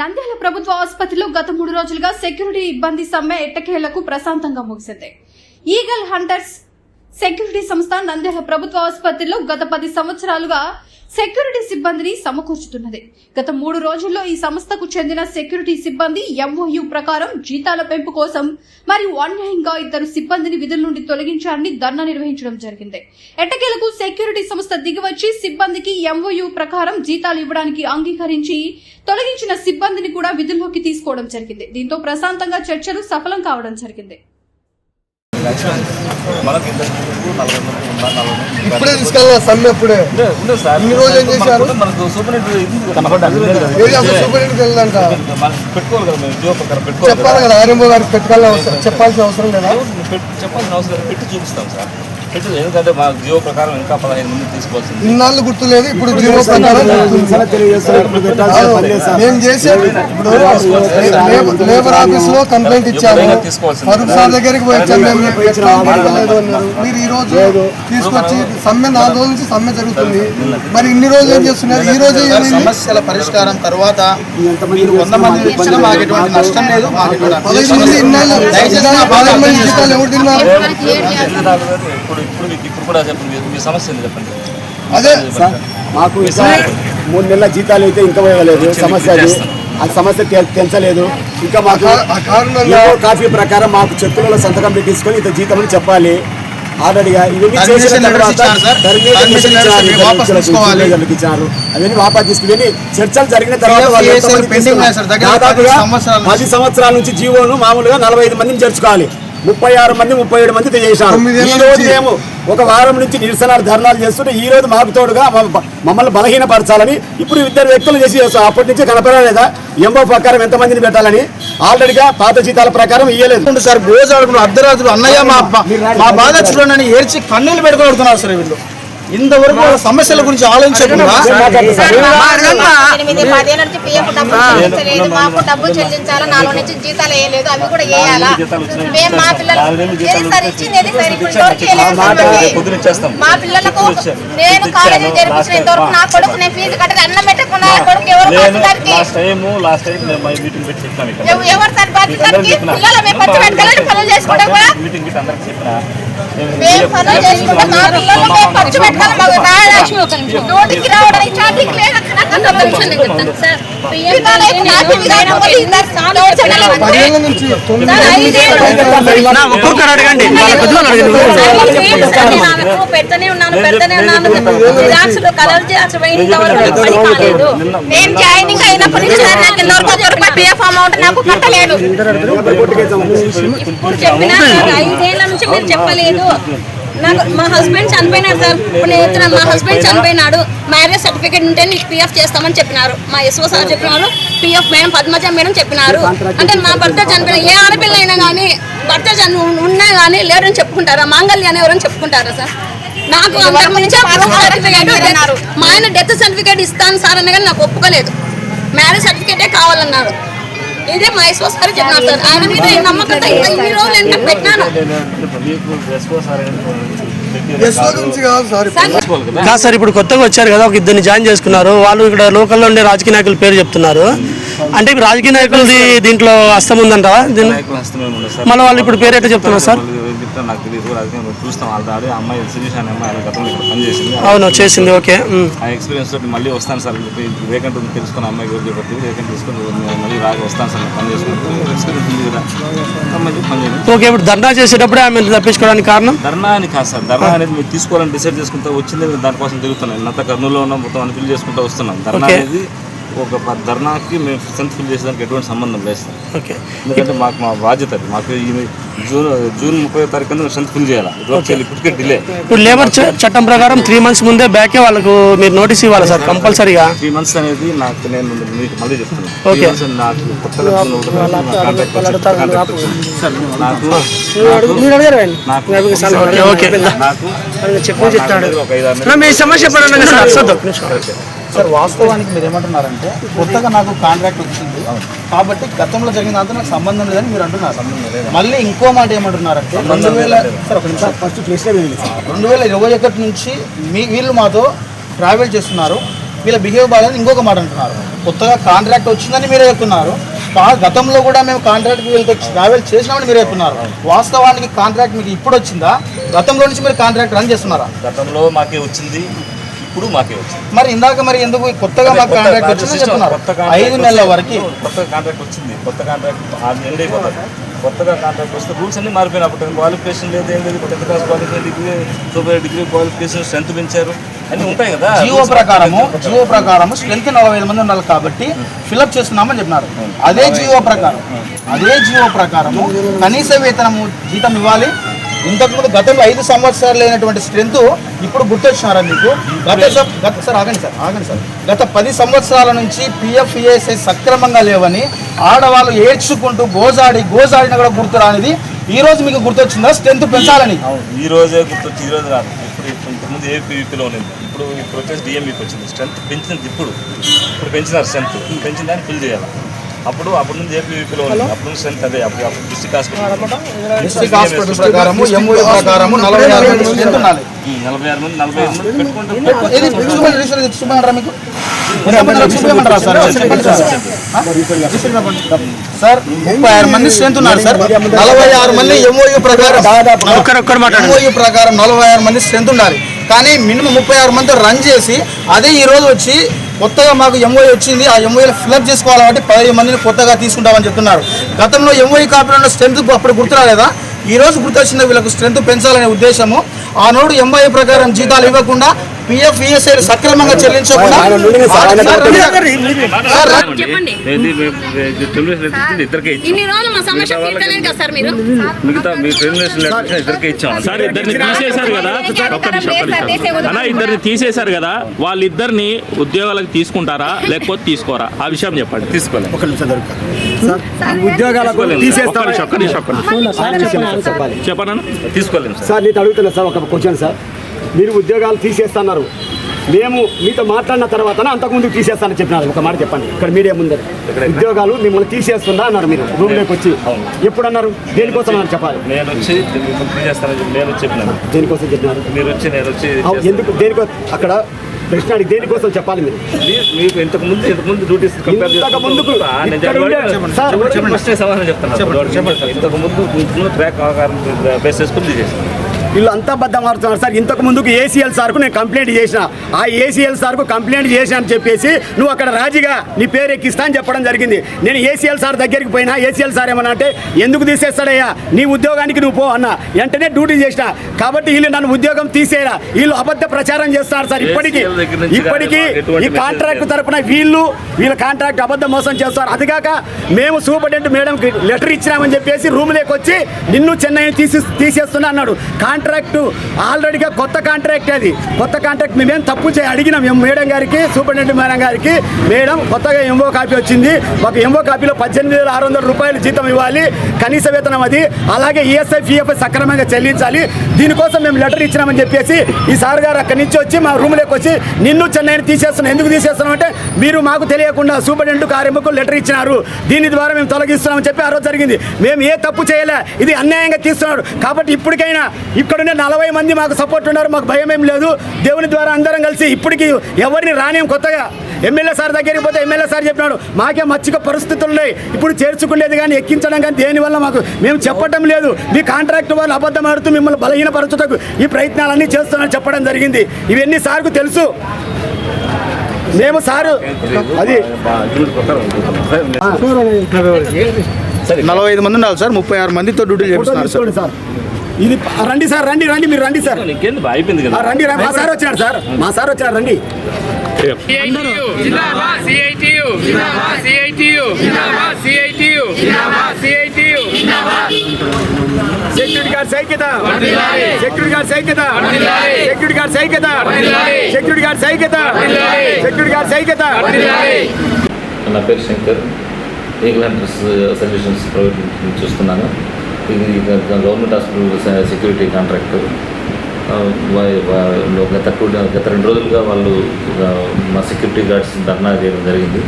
నంద్యాల ప్రభుత్వ ఆసుపత్రిలో గత మూడు రోజులుగా సెక్యూరిటీ ఇబ్బంది సమ్మె ఎట్టకేలకు ప్రశాంతంగా ముగిసింది. ఈగల్ హంటర్స్ సెక్యూరిటీ సంస్థ నంద్యాల ప్రభుత్వ ఆసుపత్రిలో గత పది సంవత్సరాలుగా సెక్యూరిటీ సిబ్బందిని సమకూర్చుతున్నది. గత మూడు రోజుల్లో ఈ సంస్థకు చెందిన సెక్యూరిటీ సిబ్బంది ఎంఓయూ ప్రకారం జీతాల పెంపు కోసం మరియు అన్యాయంగా ఇద్దరు సిబ్బందిని విధుల నుండి తొలగించాలని ధర్నా నిర్వహించడం జరిగింది. ఎట్టకేలకు సెక్యూరిటీ సంస్థ దిగివచ్చి సిబ్బందికి ఎంఓయూ ప్రకారం జీతాలు ఇవ్వడానికి అంగీకరించి తొలగించిన సిబ్బందిని కూడా విధుల్లోకి తీసుకోవడం జరిగింది. దీంతో ప్రశాంతంగా చర్చలు సఫలం కావడం జరిగింది. మనకి. ఇప్పుడే తీసుకెళ్ళాలి సమ్మె ఇన్ని రోజులు ఏం చేశారు? చెప్పాలి కదా ఆర్ఎంఓ గారికి అవసరం చెప్పాల్సిన అవసరం లేదా చెప్పాల్సిన అవసరం. పెట్టి చూపిస్తాం సార్ ఎందుకంటే మా జియో ప్రకారం ఇంకా పదహైదు మంది తీసుకోవాల్సింది. ఇన్నాళ్ళు గుర్తులేదు ఇప్పుడు జీవో ప్రకారం మేము చేసే ఇప్పుడు లేబర్- లేబర్ ఆఫీస్లో కంప్లైంట్ ఇచ్చాము. ఫరూక్ సార్ దగ్గరికి వచ్చాము మీరు ఈ రోజు తీసుకొచ్చి సమ్మె నాలుగు రోజుల నుంచి సమ్మె జరుగుతుంది. మరి ఇన్ని రోజులు ఏం చేస్తున్నారు? ఈ రోజు సమస్యల పరిష్కారం తర్వాత మీరు వంద మంది ఇచ్చినా మాకు ఎటువంటి నష్టం లేదు మాకు ఎటువంటి పదహైదు మంది ఇన్నాళ్ళు దయచేసి నా బాధ పదహైదు మంది అర్థం జీతాలు ఎవరు తిన్నారు? ఇప్పుడు ఇప్పుడు మీకు ఇప్పుడు కూడా చెప్పండి. మీ- మీ సమస్య ఏంది చెప్పండి. అదే సార్ మాకు ఇంకా మూడు నెలల జీతాలు అయితే ఇంకా ఇవ్వలేదు సమస్య అది. ఆ సమస్య తె- తెంచలేదు. ఇంకా మాకు కాఫీ ప్రకారం మాకు చెక్కులలో సంతకం పెట్టించుకొని ఇంత జీతం అని చెప్పాలి. ఆల్రెడీగా ఇవన్నీ చేసిన తర్వాత ఇచ్చారు అవన్నీ వాపస్ తీసుకుని చర్చలు జరిగిన తర్వాత దాదాపుగా పది సంవత్సరాల నుంచి. పది సంవత్సరాల నుంచి జీవోను మామూలుగా నలభై ఐదు మందిని చేర్చుకోవాలి ముప్పై ఆరు మంది ముప్పై ఏడు మంది చేశారు ఈ రోజు. మేము ఒక వారం నుంచి నిరసనలు ధర్నాలు చేస్తుంటే ఈ రోజు మాకు తోడుగా మమ్మ- మమ్మల్ని బలహీనపరచాలని ఇప్పుడు ఇద్దరు వ్యక్తులు చేసి చేస్తాం అప్పటి నుంచి కనపడలేదా? ఎంఓ ప్రకారం ఎంతమందిని పెట్టాలని? ఆల్రెడీగా పాత జీతాల ప్రకారం ఇయ్యలేదు. సార్ ఆడుకున్న అర్ధరాత్రులు అన్నయ్య మా మా బాధ చూడండి ఏడ్చి కన్నీళ్ళు పెట్టుకుని అడుగుతున్నారు సార్ వీళ్ళు. ఇంతవరకు వాళ్ళ సమస్యల గురించి ఆలోచించకుండా ఎనిమిది పదేళ్ళ నుంచి పిఎఫ్ డబ్బులు చెల్లించలేదు. మాకు డబ్బులు చెల్లించాలా? నాలుగు నుంచి జీతాలు వేయలేదు. అవి కూడా వేయాలా? మేము మా పిల్లలు ఏది సార్ ఇచ్చింది ఏది? సార్ ఇప్పుడు ఇంతవరకు వేయలేదు సార్ మాకు. పొద్దున ఇచ్చేస్తాం మా పిల్లలకు నేను కాలేజీ జరిపించిన ఇంతవరకు నా కొడుకు నేను ఫీజు కట్టదు అన్నం పెట్టకుండా నా కొడుకు ఎవరు సార్ బాధ్యతకి పిల్లలు మేము ఖర్చు పనులు చేసుకుంటాం కూడా మీటింగ్ పెట్టి అందరికి చెప్పిన మేము పనులు చేసుకుంటాం మా పిల్లలు ఖర్చు పెట్టుకోవాలి మాకు. రాయడానికి నోటికి రావడానికి చాటికి లేదు. ఒక్కొక్కరు అడగండి పెడతానే ఉన్నాను పెడతానే ఉన్నాను కలర్ జిరాక్స్ పని కాలేదు నేను జాయినింగ్ అయినప్పటి నుంచి నాకు ఇంతవరకు పిఎఫ్ అమౌంట్ నాకు కట్టలేదు ఐదేళ్ళ నుంచి మీరు చెప్పలేదు. నాకు మా హస్బెండ్ చనిపోయినాడు సార్. ఇప్పుడు నేను చెప్తున్నాను, మా హస్బెండ్ చనిపోయినాడు. మ్యారేజ్ సర్టిఫికేట్ ఉంటే నీకు పిఎఫ్ చేస్తామని చెప్పినారు. మా ఎస్ఓ సార్ చెప్పినారు పిఎఫ్ మేడం పద్మజ మేడం చెప్పినారు. అంటే మా భర్త చనిపోయిన ఏ ఆడపిల్ల అయినా కానీ భర్త చని ఉన్నా కానీ లేరని చెప్పుకుంటారా? మాంగళ్య అని ఎవరని చెప్పుకుంటారా సార్? నాకు certificate మా ఆయన డెత్ సర్టిఫికేట్ ఇస్తాను సార్ అన్న కానీ నాకు ఒప్పుకోలేదు. మ్యారేజ్ సర్టిఫికేటే కావాలన్నారు. ఇదే మా ఎస్ఓ సార్ చెప్పినారు సార్. ఆయన మీద ఈ నమ్మకంతో రోజులు ఎంత పెట్టినాను. సార్ కాదు ఇప్పుడు. కొత్తగా వచ్చారు కదా ఒక ఇద్దరిని జాయిన్ చేసుకున్నారు. వాళ్ళు ఇక్కడ లోకల్లో ఉండే రాజకీయ నాయకుల పేరు చెప్తున్నారు. అంటే ఇప్పుడు రాజకీయ నాయకులది దీంట్లో హస్తం ఉందంటావా? దీన్ని నాయకుల హస్తమే ఉండదు సార్. మళ్ళీ వాళ్ళు ఇప్పుడు పేరు ఎట్లా చెప్తున్నారు సార్? చెప్తారో నాకు తెలియదు అది మేము చూస్తాం ఆల్రెడీ ఆ అమ్మాయి శిరీష్ అనే అమ్మాయి గతంలో ఇక్కడ పనిచేసింది. అవును చేసింది ఓకే. ఆ ఎక్స్పీరియన్స్ తోటి మళ్ళీ వస్తాను సార్ వేకెంట్ ఉంది తెలుసుకుని అమ్మాయి గురించి చెప్పి వేకెంట్ తీసుకొని మళ్ళీ రాగా వస్తాను సార్ పని చేసుకుంటాను ఎక్స్పీరియన్స్ ఉంది కదా. అమ్మాయి పని చేయండి ఓకే ఇప్పుడు ధర్నా చేసేటప్పుడే ఆమె తప్పించుకోవడానికి కారణం? ధర్నా అని కాదు సార్ ధర్నా అనేది మీరు తీసుకోవాలని డిసైడ్ చేసుకుంటా వచ్చింది దానికోసం తిరుగుతున్నాను. ఇంత కర్నూలులో ఉన్న మొత్తం అని ఫిల్ చేసుకుంటూ వస్తున్నాం. ధర్నా. అనేది ఒక ధర్నాకి మేము సెంత్ ఫిల్ చేసేదానికి ఎటువంటి సంబంధం లేదు సార్. ఓకే. ఎందుకంటే మాకు మా బాధ్యత అది. మాకు ఈ జూన్ జూన్ ముప్పై తారీఖు సెంత్ ఫిల్ చేయాలి? ఇప్పటికే డిలే ఇప్పుడు లేబర్ చట్టం ప్రకారం త్రీ మంత్స్ ముందే బ్యాకే వాళ్ళకు మీరు నోటీస్ ఇవ్వాలి సార్ కంపల్సరీగా. త్రీ మంత్స్ అనేది నాకు నేను మీకు మళ్ళీ చెప్తాను నాకు నాకు. నాకు నాకు ఓకే ఓకే. నాకు చెప్పు చెప్తాడు. నెలలు మీ సమస్య పడండి సార్. సార్ వాస్తవానికి మీరు ఏమంటున్నారంటే కొత్తగా నాకు కాంట్రాక్ట్ వచ్చింది. కాబట్టి గతంలో జరిగిన దాంతో నాకు సంబంధం లేదని మీరు అంటున్నారు. మళ్ళీ ఇంకో మాట ఏమంటున్నారంటే రెండు వేల సార్ ఒక నిమిషం. ఫస్ట్ సార్ రెండు వేల ఇరవై ఒకటి నుంచి మీ వీళ్ళు మాతో ట్రావెల్ చేస్తున్నారు. వీళ్ళ బిహేవ్ బాగాలని ఇంకొక మాట అంటున్నారు. కొత్తగా కాంట్రాక్ట్ వచ్చిందని మీరే చెప్తున్నారు. గతంలో కూడా మేము కాంట్రాక్ట్ వీళ్ళతో ట్రావెల్ చేసినామని మీరే చెప్తున్నారు. వాస్తవానికి కాంట్రాక్ట్ మీకు ఇప్పుడు వచ్చిందా? గతంలో నుంచి మీరు కాంట్రాక్ట్ రన్ చేస్తున్నారా? గతంలో మాకే వచ్చింది. ఇప్పుడు మాకే వచ్చింది. మరి ఇందాక మరి ఎందుకు కొత్తగా మాకు కాంట్రాక్ట్ సిస్టమ్, చెప్తున్నారు ఐదు నెలల వరకు. కొత్త కాంట్రాక్ట్ వచ్చింది. కొత్త కాంట్రాక్ట్ ఆరు నెలలు అయిపోతుంది కొత్తగా కాంట్రాక్ట్ వస్తే రూల్స్ అన్ని మారిపోయినప్పుడు క్వాలిఫికేషన్ లేదు ఏం లేదు. Tenth class qualification degree super degree qualification strength పెంచారు. అన్నీ ఉంటాయి కదా. జియో ప్రకారము జియో ప్రకారము స్ట్రెంత్ నలభై ఐదు మంది ఉండాలి కాబట్టి ఫిలప్ చేస్తున్నామని చెప్పినారు. అదే జియో ప్రకారం. అదే జియో ప్రకారము కనీస వేతనము జీతం ఇవ్వాలి ఇంతకుముందు గతంలో ఐదు సంవత్సరాలు లేనటువంటి స్ట్రెంత్ ఇప్పుడు గుర్తొచ్చినారా మీకు? గత గత సార్ ఆగండి సార్ ఆగండి సార్. గత పది సంవత్సరాల నుంచి పిఎఫ్ ఈఎస్ఐ సక్రమంగా లేవని ఆడవాళ్ళు ఏడ్చుకుంటూ గోజాడి గోజాడిన కూడా గుర్తు రానిది. ఈ రోజు మీకు గుర్తొచ్చిందా? స్ట్రెంత్ పెంచాలని? అవును ఈ రోజే గుర్తొచ్చి ఈ రోజు రాదు. ఇప్పుడు ఇంతకుముందు ఏపీవీపీలో ఉన్నది? ఇప్పుడు ఇప్పుడు వచ్చేసి డిఎంఈకి వచ్చింది. స్ట్రెంత్ పెంచింది ఇప్పుడు. ఇప్పుడు పెంచినారు స్ట్రెంత్. పెంచిన దాన్ని ఫిల్ చేయాలి. అప్పుడు అప్పుడు నుంచి ఉంది. అప్పుడు నుంచి స్ట్రెంత్ అదే అప్పుడు అప్పుడు డిస్ట్రిక్ట్ హాస్పిటల్ డిస్ట్రిక్ట్ హాస్పిటల్ ప్రకారము ఎంఓఏ ప్రకారము నలభై ఆరు మంది స్ట్రెంత్ ఉండాలి నలభై ఆరు మంది నలభై ఐదు మంది పెట్టుకుంటాం ఇది చూపండి రిజిస్టర్ ఇది చూపమంటారా మీకు. చూపమంటారా? చూపమంటారా సార్. చెప్పండి సార్. ఆ? రిజిస్టర్ చెప్పండి. సార్ ముప్పై ఆరు మంది స్ట్రెంత్ ఉన్నారు సార్. నలభై ఆరు మంది ఎంఓయూ ప్రకారం ఎంఓయూ ప్రకారం నలభై ఆరు మంది స్ట్రెంత్ ఉండాలి కానీ మినిమం ముప్పై ఆరు మంది రన్ చేసి అదే ఈ రోజు వచ్చి కొత్తగా మాకు ఎంఓఐ వచ్చింది. ఆ ఎంఓఈలో ఫిల్అప్ చేసుకోవాలి కాబట్టి పదిహేను మందిని కొత్తగా తీసుకుంటామని చెప్తున్నారు. గతంలో ఎంఓఏ కాపీలో ఉన్న స్ట్రెంత్ అప్పుడు గుర్తు రాలేదా ఈ రోజు గుర్తొచ్చిన వీళ్ళకు స్ట్రెంత్ పెంచాలనే ఉద్దేశము. ఆనాడు ఎంఐ ప్రకారం జీతాలు ఇవ్వకుండా పిఎఫ్ ఈఎస్ఐ సక్రమంగా చెల్లించకుండా సార్, రా- చెప్పండి. ఇద్దరికే ఇచ్చాం. ఇన్ని రోజులు మా సమస్య తీర్చలేదు కదా సార్ మీరు? మిగతా మీ ఇద్దరికే ఇచ్చాం. సార్ ఇద్దరిని తీసేశారు కదా? అలా ఇద్దరిని తీసేశారు కదా? వాళ్ళిద్దరిని ఉద్యోగాలకు తీసుకుంటారా? లేకపోతే తీసుకోరా? ఆ విషయం చెప్పండి. తీసుకోలేదు. ఒక నిమిషం ఉద్యోగాలకు తీసేస్తాం ఒక్క నిమిషం ఒక్క నిమిషం ఒక్క నిమిషం. చెప్పనా తీసుకోలేము సార్ నీతో అడుగుతున్నా సార్ ఒక క్వశ్చన్ సార్. మీరు ఉద్యోగాలు తీసేస్తున్నారు. మేము మీతో మాట్లాడిన తర్వాత అంతకుముందు తీసేస్తానని చెప్పినారు. ఒక మాట చెప్పండి. ఇక్కడ మీడియా ముందర. ఉద్యోగాలు మిమ్మల్ని తీసేస్తుందా అన్నారు మీరు. రూమ్లోకి వచ్చి. ఎప్పుడు అన్నారు దేనికోసం అన్నారు చెప్పాలి. నేను వచ్చి నేను చెప్పినాను. దేనికోసం చెప్పినారు? మీరు వచ్చి నేను వచ్చి అవు, ఎందుకు? దేనికో అక్కడ ప్రశ్న అడిగి దేనికోసం చెప్పాలి మీరు? మీకు ఇంతకు ముందు ఇంతకు ముందు డ్యూటీస్ ఇంతకు ముందుకు సమాధానం చెప్తాను ముందు ట్రాక్ ఆకారం బేస్ చేసుకుని వీళ్ళు అంతా బద్దం ఆడుతున్నారు. సార్ ఇంతకు ముందుకు ఏసీఎల్ సార్కు నేను కంప్లైంట్ చేసిన. ఆ ఏసీఎల్ సార్కు కంప్లైంట్ చేసిన అని చెప్పేసి నువ్వు అక్కడ రాజీగా నీ పేరు ఎక్కిస్తా అని చెప్పడం జరిగింది. నేను ఏసీఎల్ సార్ దగ్గరికి పోయినా ఏసీఎల్ సార్ ఏమన్నా అంటే ఎందుకు తీసేస్తాడయ్యా? నీ ఉద్యోగానికి నువ్వు పో అన్న. వెంటనే డ్యూటీ చేసిన కాబట్టి వీళ్ళు నన్ను ఉద్యోగం తీసేయరా? వీళ్ళు అబద్ధ ప్రచారం చేస్తున్నారు సార్. ఇప్పటికీ ఇప్పటికీ ఈ కాంట్రాక్ట్ తరపున వీళ్ళు వీళ్ళ కాంట్రాక్ట్ అబద్ధం మోసం చేస్తారు అది కాక మేము సూపరింటెండెంట్ మేడంకి లెటర్ ఇచ్చినామని చెప్పేసి రూమ్లోకి వచ్చి నిన్ను చెన్నై తీసి తీసేస్తున్నా అన్నాడు. కాంట్రాక్ట్ ఆల్రెడీగా కొత్త కాంట్రాక్ట్ అది. కొత్త కాంట్రాక్ట్ మేమేం తప్పు చేయ అడిగినాం మేము మేడం గారికి సూపరింటెండెంట్ మేడం గారికి. మేడం కొత్తగా ఎంఓ కాపీ వచ్చింది. ఒక ఎంఓ కాపీలో పద్దెనిమిది వేల ఆరు వందల రూపాయలు జీతం ఇవ్వాలి. కనీస వేతనం అది. అలాగే ఈఎస్ఐ పిఎఫ్ఐ సక్రమంగా చెల్లించాలి. దీనికోసం మేము లెటర్ ఇచ్చినామని చెప్పేసి ఈ సార్ గారు అక్కడి నుంచి వచ్చి మా రూమ్లోకి వచ్చి నిన్ను చెన్నైని తీసేస్తున్నాం ఎందుకు తీసేస్తున్నాం అంటే మీరు మాకు తెలియకుండా సూపరింటెండెంట్ కార్యముకు లెటర్ ఇచ్చినారు. దీని ద్వారా మేము తొలగిస్తున్నామని చెప్పి ఆ రోజు జరిగింది. మేము ఏ తప్పు చేయలే. ఇది అన్యాయంగా తీస్తున్నారు కాబట్టి ఇప్పటికైనా ఇక్కడున్న నలభై మంది మాకు సపోర్ట్ ఉన్నారు మాకు భయం ఏం లేదు. దేవుని ద్వారా అందరం కలిసి ఇప్పటికి ఎవరిని రానేం కొత్తగా. ఎమ్మెల్యే సార్ దగ్గరికి పోతే ఎమ్మెల్యే సార్ చెప్పినాడు మాకే మచ్చిక పరిస్థితులు ఉన్నాయి. ఇప్పుడు చేర్చుకునేది కానీ ఎక్కించడం కానీ దేనివల్ల మాకు మేము చెప్పటం లేదు. మీ కాంట్రాక్ట్ వాళ్ళు అబద్ధం ఆడుతూ మిమ్మల్ని బలహీనపరచుటకు ఈ ప్రయత్నాలన్నీ చేస్తున్నారని చెప్పడం జరిగింది. ఇవన్నీ సార్కు తెలుసు. మేము సారు అది. నలభై ఐదు మంది ఉన్నారు సార్ ముప్పై ఆరు మందితో డ్యూటీ చేస్తున్నారు సార్. ఇది రండి సార్ రండి రండి మీరు రండి సార్. అయిపోయింది కదా. రండి రండి. మా సార్ వచ్చినాడు సార్. మా సార్ వచ్చినాడు రండి. CITU CITU CITU CITU security guard సైక్యత security guard సైక్యత సెక్యూరిటీ గార్డ్ సైక్యత సెక్యూరిటీ గార్డ్ సైక్యత సెక్యూరిటీ గార్డ్ సైక్యత నా పేరు Shankar. Eagle hunters solutions private చూస్తున్నాను. గవర్నమెంట్ హాస్పిటల్ సెక్యూరిటీ కాంట్రాక్టర్ గత టూ గత రెండు రోజులుగా వాళ్ళు మా సెక్యూరిటీ గార్డ్స్ ధర్నా చేయడం జరిగింది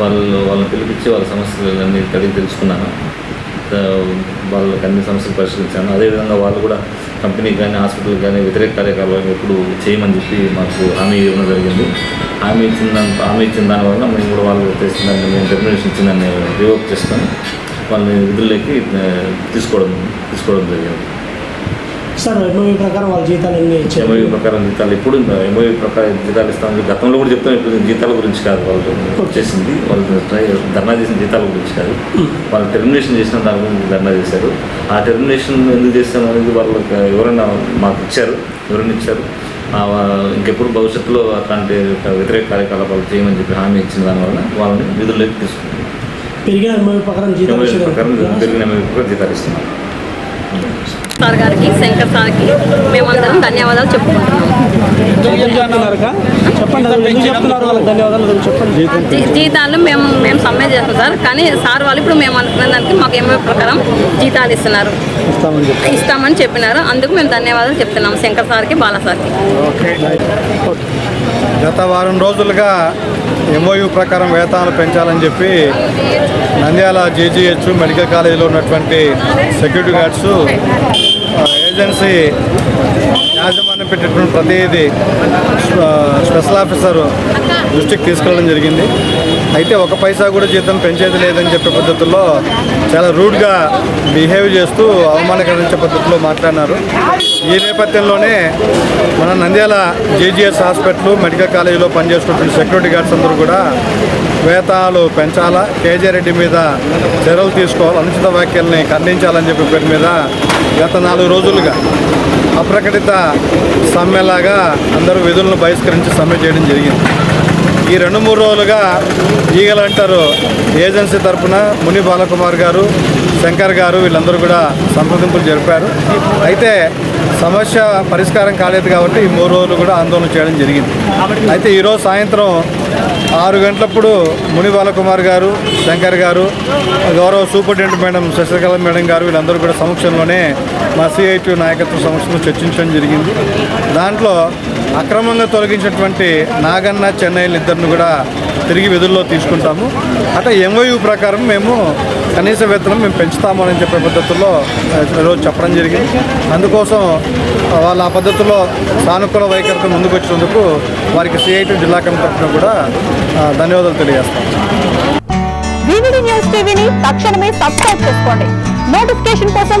వాళ్ళు వాళ్ళని పిలిపించి వాళ్ళ సమస్యలన్నీ అడిగి తెలుసుకున్నాను వాళ్ళకి అన్ని సమస్యలు పరిశీలించాను అదేవిధంగా వాళ్ళు కూడా కంపెనీకి కానీ హాస్పిటల్కి కానీ వ్యతిరేక కార్యకలాపాలు ఎప్పుడు చేయమని చెప్పి మాకు హామీ ఇవ్వడం జరిగింది హామీ ఇచ్చిన హామీ ఇచ్చిన దానివల్ల మేము కూడా వాళ్ళు చేసిన దాన్ని మేము డెర్మినేషన్ ఇచ్చిందని రివోక్ చేస్తాను వాళ్ళని విధుల్లోకి తీసుకోవడం తీసుకోవడం జరిగింది. సార్ ఎంఓయూ ప్రకారం వాళ్ళ జీతాలు ఎన్ని ఇచ్చారు? ఎంఓయూ ప్రకారం జీతాలు ఇప్పుడు ఎంఓయూ ప్రకారం జీతాలు ఇస్తాం గతంలో కూడా చెప్తాం ఇప్పుడు జీతాల గురించి కాదు వాళ్ళు చేసింది. వాళ్ళు ట్రై ధర్నా చేసిన జీతాల గురించి కాదు. వాళ్ళు టెర్మినేషన్ చేసిన దాని గురించి ధర్నా చేశారు. ఆ టెర్మినేషన్ ఎందుకు చేస్తాం అనేది వాళ్ళకి ఎవరైనా మాకు ఇచ్చారు ఎవరైనా ఇచ్చారు. ఇంకెప్పుడు భవిష్యత్తులో అట్లాంటి వ్యతిరేక కార్యకలాపాలు చేయమని చెప్పి హామీ ఇచ్చిన దానివల్ల వాళ్ళని విధుల్లోకి తీసుకుంటాం పెరిగిన ఎంఓయూ ప్రకారం జీతాలు సార్ గారికి శంకర్ సార్కి మేమందరం ధన్యవాదాలు జీ- జీతాలు మేము మేము సమ్మె చేస్తాం సార్. కానీ సార్ వాళ్ళు ఇప్పుడు మేము అనుకున్న దానికి మాకు ఎంఓ ప్రకారం జీతాలు ఇస్తున్నారు. ఇస్తామని చెప్పినారు. అందుకు మేము ధన్యవాదాలు చెప్తున్నాం శంకర్ సార్కి బాలా సార్కి. గత వారం రోజులుగా ఎంఓయూ ప్రకారం వేతనాలు పెంచాలని చెప్పి నంద్యాల జేజీహెచ్ మెడికల్ కాలేజీలో ఉన్నటువంటి సెక్యూరిటీ గార్డ్స్ ఏజెన్సీ యాజమాన్యం పెట్టినటువంటి ప్రతిదీ స్పెషల్ ఆఫీసర్ దృష్టికి తీసుకెళ్ళడం జరిగింది. అయితే ఒక పైసా కూడా జీతం పెంచేది లేదని చెప్పే పద్ధతుల్లో చాలా రూడ్గా బిహేవ్ చేస్తూ అవమానకరించే పద్ధతిలో మాట్లాడినారు. ఈ నేపథ్యంలోనే మన నంద్యాల జేజీఎస్ హాస్పిటల్ మెడికల్ కాలేజీలో పనిచేస్తున్నటువంటి సెక్యూరిటీ గార్డ్స్ అందరూ కూడా వేతనాలు పెంచాలా? కేజీ రెడ్డి మీద చర్యలు తీసుకోవాలి. అనుచిత వ్యాఖ్యల్ని ఖండించాలని చెప్పి పేరు మీద గత నాలుగు రోజులుగా అప్రకటిత సమ్మెలాగా అందరూ విధులను బహిష్కరించి సమ్మె చేయడం జరిగింది. ఈ రెండు మూడు రోజులుగా ఈగలంటారు ఏజెన్సీ తరపున ముని బాలకుమార్ గారు శంకర్ గారు వీళ్ళందరూ కూడా సంప్రదింపులు జరిపారు. అయితే సమస్య పరిష్కారం కాలేదు కాబట్టి ఈ మూడు రోజులు కూడా ఆందోళన చేయడం జరిగింది. అయితే ఈరోజు సాయంత్రం ఆరు గంటలప్పుడు ముని బాలకుమార్ గారు శంకర్ గారు గౌరవ సూపరింటెండెంట్ మేడం శశికళ మేడం గారు వీళ్ళందరూ కూడా సమక్షంలోనే మా సిఐటి నాయకత్వ సమక్షంలో చర్చించడం జరిగింది. దాంట్లో అక్రమంగా తొలగించినటువంటి నాగన్న చెన్నైలు ఇద్దరిని కూడా తిరిగి విధుల్లో తీసుకుంటాము. అట్లా ఎంఓయూ ప్రకారం మేము కనీస వేతనం మేము పెంచుతాము అని చెప్పే పద్ధతుల్లో ఈరోజు చెప్పడం జరిగింది. అందుకోసం వాళ్ళ ఆ పద్ధతిలో సానుకూల వైఖరితో ముందుకు వచ్చినందుకు వారికి సిఐటి జిల్లా కమిటీ తరఫున కూడా ధన్యవాదాలు తెలియజేస్తాం. న్యూస్ టీవీని తక్షణమే సబ్స్క్రైబ్ చేసుకోండి. నోటిఫికేషన్ కోసం